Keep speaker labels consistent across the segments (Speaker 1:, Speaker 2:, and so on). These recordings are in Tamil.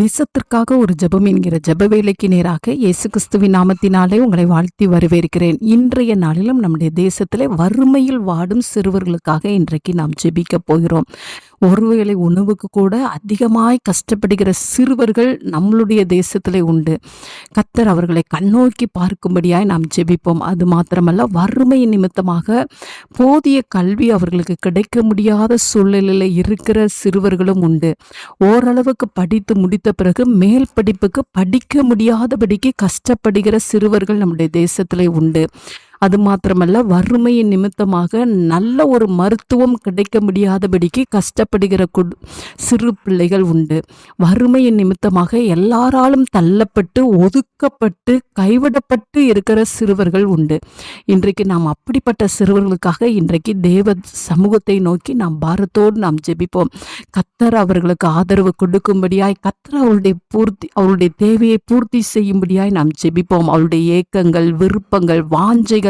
Speaker 1: தேசத்திற்காக ஒரு ஜெபம் என்கிற ஜப வேலைக்கு நேராக இயேசு கிறிஸ்துவின் நாமத்தினாலே உங்களை வாழ்த்தி வரவேற்கிறேன். இன்றைய நாளிலும் நம்முடைய தேசத்திலே வறுமையில் வாடும் சிறுவர்களுக்காக இன்றைக்கு நாம் ஜெபிக்க போகிறோம். ஒருவேளை உணவுக்கு கூட அதிகமாய் கஷ்டப்படுகிற சிறுவர்கள் நம்மளுடைய தேசத்திலே உண்டு. கத்தர் அவர்களை கண்ணோக்கி பார்க்கும்படியாய் நாம் ஜெபிப்போம். அது மாத்திரமல்ல வறுமை நிமித்தமாக போதிய கல்வி அவர்களுக்கு கிடைக்க முடியாத சூழ்நிலையில் இருக்கிற சிறுவர்களும் உண்டு. ஓரளவுக்கு படித்து முடித்த பிறகு மேல் படிப்புக்கு படிக்க முடியாதபடிக்கு கஷ்டப்படுகிற சிறுவர்கள் நம்முடைய தேசத்திலே உண்டு. அது மாத்திரமல்ல வறுமையின் நிமித்தமாக நல்ல ஒரு மருத்துவம் கிடைக்க முடியாதபடிக்கு கஷ்டப்படுகிற கு சிறு பிள்ளைகள் உண்டு. வறுமையின் நிமித்தமாக எல்லாராலும் தள்ளப்பட்டு ஒதுக்கப்பட்டு கைவிடப்பட்டு இருக்கிற சிறுவர்கள் உண்டு. இன்றைக்கு நாம் அப்படிப்பட்ட சிறுவர்களுக்காக இன்றைக்கு தேவ சமூகத்தை நோக்கி நாம் பாரத்தோடு நாம் ஜெபிப்போம். கத்தர் அவர்களுக்கு ஆதரவு கொடுக்கும்படியாய் கத்தர் அவருடைய பூர்த்தி அவருடைய தேவையை பூர்த்தி செய்யும்படியாய் நாம் ஜெபிப்போம். அவருடைய ஏக்கங்கள் விருப்பங்கள் வாஞ்சைகள்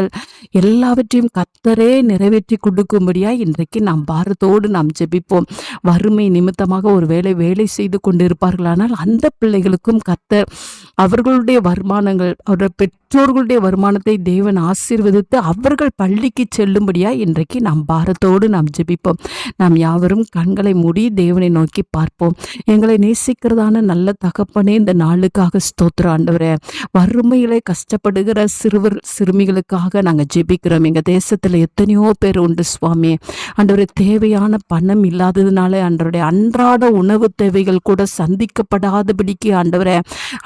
Speaker 1: எல்லாவற்றையும் கத்தரே நிறைவேற்றி கொடுக்கும்படியா இன்றைக்கு நாம் பாரத்தோடு நாம் ஜெபிப்போம். வறுமை நிமித்தமாக ஒரு வேலை வேலை செய்து கொண்டிருப்பார்களானால் அந்த பிள்ளைகளுக்கும் கத்தர் அவர்களுடைய வருமானங்கள் அவருடைய பெற்றோர்களுடைய வருமானத்தை தேவன் ஆசீர்வதித்து அவர்கள் பள்ளிக்கு செல்லும்படியா இன்றைக்கு நாம் பாரத்தோடு நாம் ஜெபிப்போம். நாம் யாவரும் கண்களை மூடி தேவனை நோக்கி பார்ப்போம். எங்களை நேசிக்கிறதான நல்ல தகப்பனே இந்த நாளுக்காக ஸ்தோத்திர ஆண்டவரே. வறுமையிலே கஷ்டப்படுகிற சிறுவர் சிறுமிகளுக்காக நாங்கள் ஜெபிக்கிறோம். எங்கள் தேசத்தில் எத்தனையோ பேர் உண்டு சுவாமி. ஆண்டவரே தேவையான பணம் இல்லாததுனால அன்றவருடைய அன்றாட உணவு தேவைகள் கூட சந்திக்கப்படாதபடிக்கு ஆண்டவரை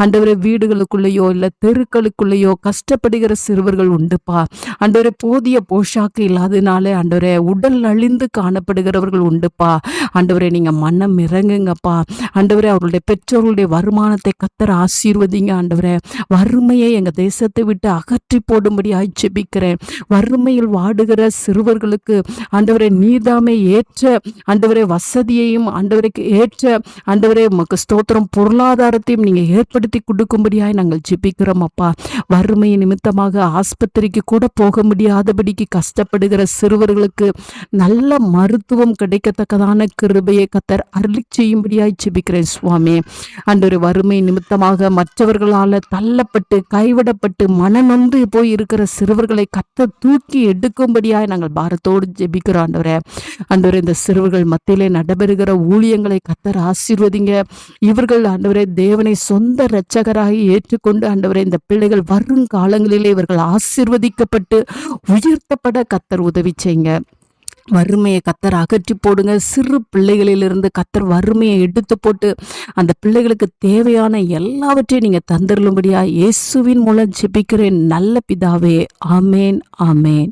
Speaker 1: ஆண்டவரே வீடுகளுக்குள்ளேயோ இல்லை தெருக்களுக்குள்ளேயோ கஷ்டப்படுகிற சிறுவர்கள் உண்டுப்பா. அன்றவரை போதிய போஷாக்கு இல்லாததுனால ஆண்டவரே உடல் அழிந்து காணப்படுகிறவர்கள் உண்டுப்பா. ஆண்டவரே நீங்கள் மனம் இறங்குங்கப்பா. ஆண்டவரே அவர்களுடைய பெற்றோர்களுடைய வருமானத்தை கத்தர ஆசீர்வதிங்க ஆண்டவரே. வறுமையை எங்கள் தேசத்தை விட்டு அகற்றி போடும்படி ஜெபிக்கிறேன் வறுமையில் வாடுகிற சிறுவர்களுக்கு ஆண்டவரை நீதாமே ஏற்ற ஆண்டவரை வசதியையும் ஆண்டவருக்கு ஏற்ற ஆண்டவரை உமக்கு ஸ்தோத்திரம். பொருளாதாரத்தையும் நீங்கள் ஏற்படுத்தி கொடுக்கும்படியாய் நாங்கள் ஜெபிக்கிறோம் அப்பா. வறுமை நிமித்தமாக ஆஸ்பத்திரிக்கு கூட போக முடியாதபடிக்கு கஷ்டப்படுகிற சிறுவர்களுக்கு நல்ல மருத்துவம் கிடைக்கத்தக்கதான கிருபையை கத்தர் அருளி செய்யும்படியாய் ஜெபிக்கிறேன் சுவாமி. அன்றொரு வறுமை நிமித்தமாக மற்றவர்களால் தள்ளப்பட்டு கைவிடப்பட்டு மனநொந்து போய் இருக்கிற அவர்களை கத்த தூக்கி எடுக்கும்படியாய் நாங்கள் பாரத்தோடு ஜெபிக்கிறோம் ஆண்டவரே. ஆண்டவரே இந்த சிறுவர்கள் மத்தியிலே நடைபெறுகிற ஊழியங்களை கத்தர் ஆசீர்வதிங்க. இவர்கள் ஆண்டவரே தேவனை சொந்த இரட்சகராக ஏற்றுக்கொண்டு ஆண்டவரே இந்த பிள்ளைகள் வருங்காலங்களிலே இவர்கள் ஆசீர்வதிக்கப்பட்டு உயர்த்தப்பட கத்தர் உதவி செய்யுங்க. வறுமையை கத்தர் அகற்றி போடுங்க சிறு பிள்ளைகளிலிருந்து கத்தர் வறுமையை எடுத்து போட்டு அந்த பிள்ளைகளுக்கு தேவையான எல்லாவற்றையும் நீங்கள் தந்துடலும்படியா இயேசுவின் மூலம் ஜெபிக்கிறேன். நல்ல பிதாவே ஆமேன் ஆமேன்.